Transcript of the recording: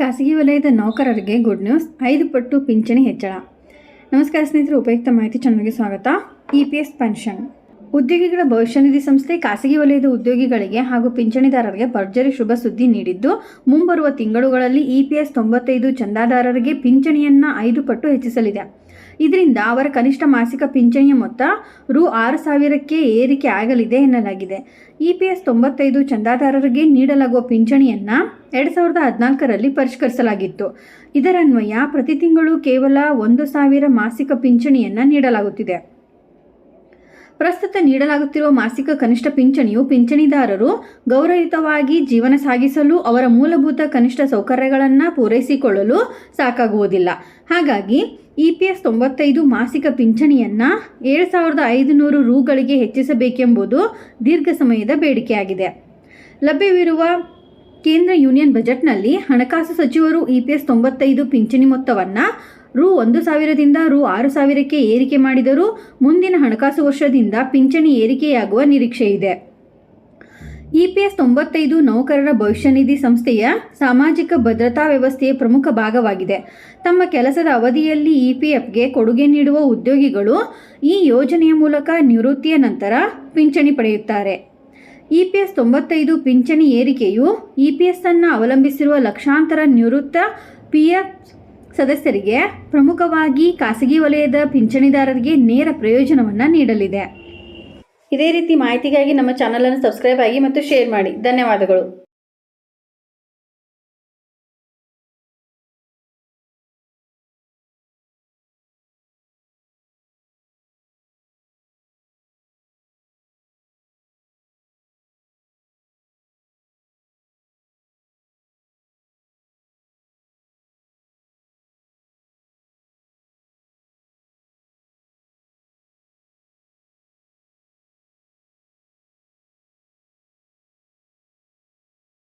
ಖಾಸಗಿ ವಲಯದ ನೌಕರರಿಗೆ ಗುಡ್ ನ್ಯೂಸ್ ಐದು ಪಟ್ಟು ಪಿಂಚಣಿ ಹೆಚ್ಚಳ. ನಮಸ್ಕಾರ ಸ್ನೇಹಿತರೆ, ಉಪಯುಕ್ತ ಮಾಹಿತಿ ಚಾನಲ್ಗೆ ಸ್ವಾಗತ. E P S pension. ಉದ್ಯೋಗಿಗಳ ಭವಿಷ್ಯ ನಿಧಿ ಸಂಸ್ಥೆ ಖಾಸಗಿ ವಲಯದ ಉದ್ಯೋಗಿಗಳಿಗೆ ಹಾಗೂ ಪಿಂಚಣಿದಾರರಿಗೆ ಭರ್ಜರಿ ಶುಭ ಸುದ್ದಿ ನೀಡಿದ್ದು, ಮುಂಬರುವ ತಿಂಗಳುಗಳಲ್ಲಿ ಇ ಪಿ ಎಸ್ ತೊಂಬತ್ತೈದು ಚಂದಾದಾರರಿಗೆ ಪಿಂಚಣಿಯನ್ನು ಐದು ಪಟ್ಟು ಹೆಚ್ಚಿಸಲಿದೆ. ಇದರಿಂದ ಅವರ ಕನಿಷ್ಠ ಮಾಸಿಕ ಪಿಂಚಣಿಯ ಮೊತ್ತ ರು ಆರು ಸಾವಿರಕ್ಕೆ ಏರಿಕೆ ಆಗಲಿದೆ ಎನ್ನಲಾಗಿದೆ. ಇ ಪಿ ಎಸ್ ತೊಂಬತ್ತೈದು ಚಂದಾದಾರರಿಗೆ ನೀಡಲಾಗುವ ಪಿಂಚಣಿಯನ್ನು ಎರಡು ಸಾವಿರದ ಹದಿನಾಲ್ಕರಲ್ಲಿ ಪರಿಷ್ಕರಿಸಲಾಗಿತ್ತು. ಇದರನ್ವಯ ಪ್ರತಿ ತಿಂಗಳು ಕೇವಲ ಒಂದು ಸಾವಿರ ಮಾಸಿಕ ಪಿಂಚಣಿಯನ್ನು ನೀಡಲಾಗುತ್ತಿದೆ. ಪ್ರಸ್ತುತ ನೀಡಲಾಗುತ್ತಿರುವ ಮಾಸಿಕ ಕನಿಷ್ಠ ಪಿಂಚಣಿಯು ಪಿಂಚಣಿದಾರರು ಗೌರವಯುತವಾಗಿ ಜೀವನ ಸಾಗಿಸಲು ಅವರ ಮೂಲಭೂತ ಕನಿಷ್ಠ ಸೌಕರ್ಯಗಳನ್ನು ಪೂರೈಸಿಕೊಳ್ಳಲು ಸಾಕಾಗುವುದಿಲ್ಲ. ಹಾಗಾಗಿ ಇ ಪಿ ಎಸ್ ತೊಂಬತ್ತೈದು ಮಾಸಿಕ ಪಿಂಚಣಿಯನ್ನು ಏಳು ಸಾವಿರದ ಐದುನೂರು ರೂಗಳಿಗೆ ಹೆಚ್ಚಿಸಬೇಕೆಂಬುದು ದೀರ್ಘ ಸಮಯದ ಬೇಡಿಕೆಯಾಗಿದೆ. ಲಭ್ಯವಿರುವ ಕೇಂದ್ರ ಯೂನಿಯನ್ ಬಜೆಟ್ನಲ್ಲಿ ಹಣಕಾಸು ಸಚಿವರು ಇ ಪಿ ಎಸ್ ತೊಂಬತ್ತೈದು ಪಿಂಚಣಿ ಮೊತ್ತವನ್ನು ರು ಒಂದು ಸಾವಿರದಿಂದ ರು ಆರು ಸಾವಿರಕ್ಕೆ ಏರಿಕೆ ಮಾಡಿದರೂ ಮುಂದಿನ ಹಣಕಾಸು ವರ್ಷದಿಂದ ಪಿಂಚಣಿ ಏರಿಕೆಯಾಗುವ ನಿರೀಕ್ಷೆ ಇದೆ. ಇ ಪಿ ಎಸ್ ತೊಂಬತ್ತೈದು ನೌಕರರ ಭವಿಷ್ಯ ನಿಧಿ ಸಂಸ್ಥೆಯ ಸಾಮಾಜಿಕ ಭದ್ರತಾ ವ್ಯವಸ್ಥೆಯ ಪ್ರಮುಖ ಭಾಗವಾಗಿದೆ. ತಮ್ಮ ಕೆಲಸದ ಅವಧಿಯಲ್ಲಿ ಇ ಪಿ ಎಫ್ಗೆ ಕೊಡುಗೆ ನೀಡುವ ಉದ್ಯೋಗಿಗಳು ಈ ಯೋಜನೆಯ ಮೂಲಕ ನಿವೃತ್ತಿಯ ನಂತರ ಪಿಂಚಣಿ ಪಡೆಯುತ್ತಾರೆ. ಇ ಪಿ ಎಸ್ ತೊಂಬತ್ತೈದು ಪಿಂಚಣಿ ಏರಿಕೆಯು ಇ ಪಿ ಎಸ್ ಅನ್ನು ಅವಲಂಬಿಸಿರುವ ಲಕ್ಷಾಂತರ ನಿವೃತ್ತ ಪಿ ಎಫ್ ಸದಸ್ಯರಿಗೆ ಪ್ರಮುಖವಾಗಿ ಖಾಸಗಿ ವಲಯದ ಪಿಂಚಣಿದಾರರಿಗೆ ನೇರ ಪ್ರಯೋಜನವನ್ನು ನೀಡಲಿದೆ. ಇದೇ ರೀತಿ ಮಾಹಿತಿಗಾಗಿ ನಮ್ಮ ಚಾನಲನ್ನು ಸಬ್ಸ್ಕ್ರೈಬ್ ಆಗಿ ಮತ್ತು ಶೇರ್ ಮಾಡಿ. ಧನ್ಯವಾದಗಳು.